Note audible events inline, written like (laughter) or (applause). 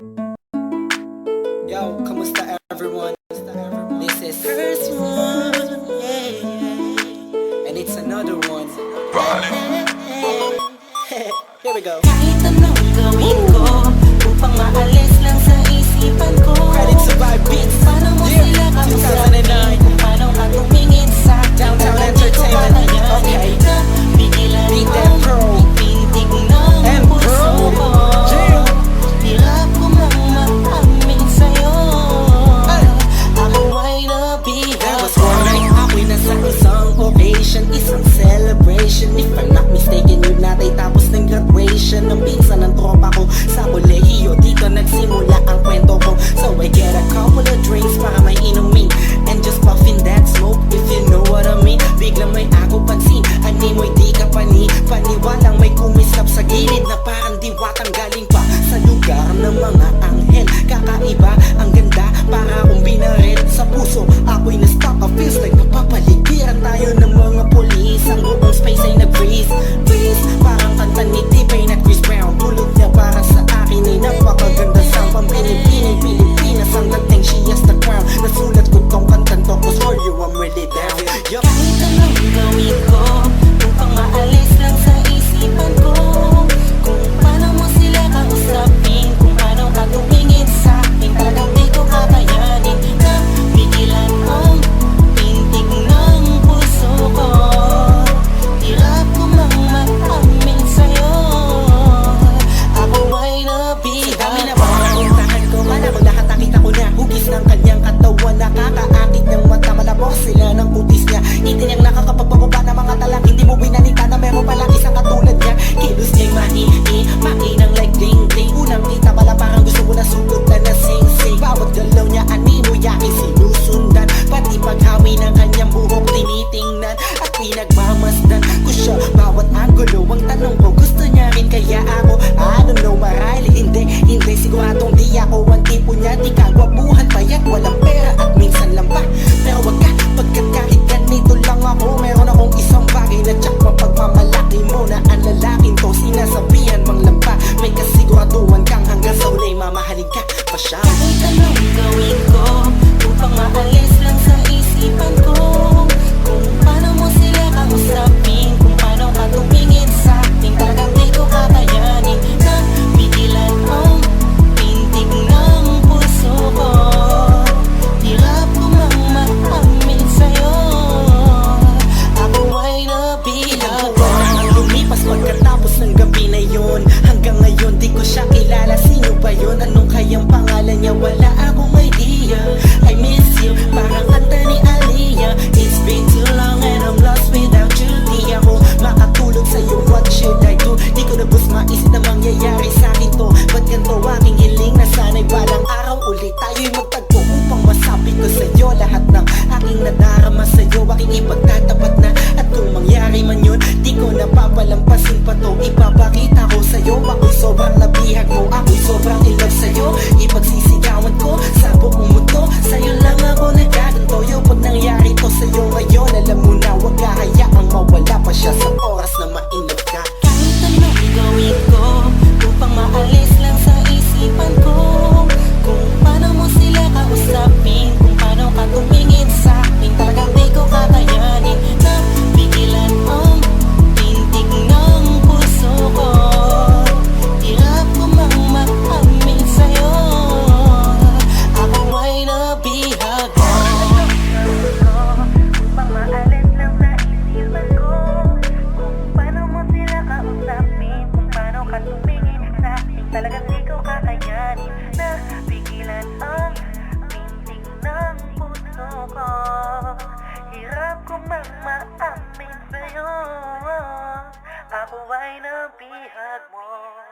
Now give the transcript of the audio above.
Yo, kamusta everyone? This is first one, and it's another one. (laughs) Here we go. Bottom ng gabi na yun Hanggang ngayon di ko siya kilala Sino ba yun? Anong kayang pangalan niya? Wala akong idea I miss you Parang Talagang di ko kakayanin na pigilan ang pinting ng puso ko. Hirap kong mamaamin sa'yo. Ako ay nabihag mo.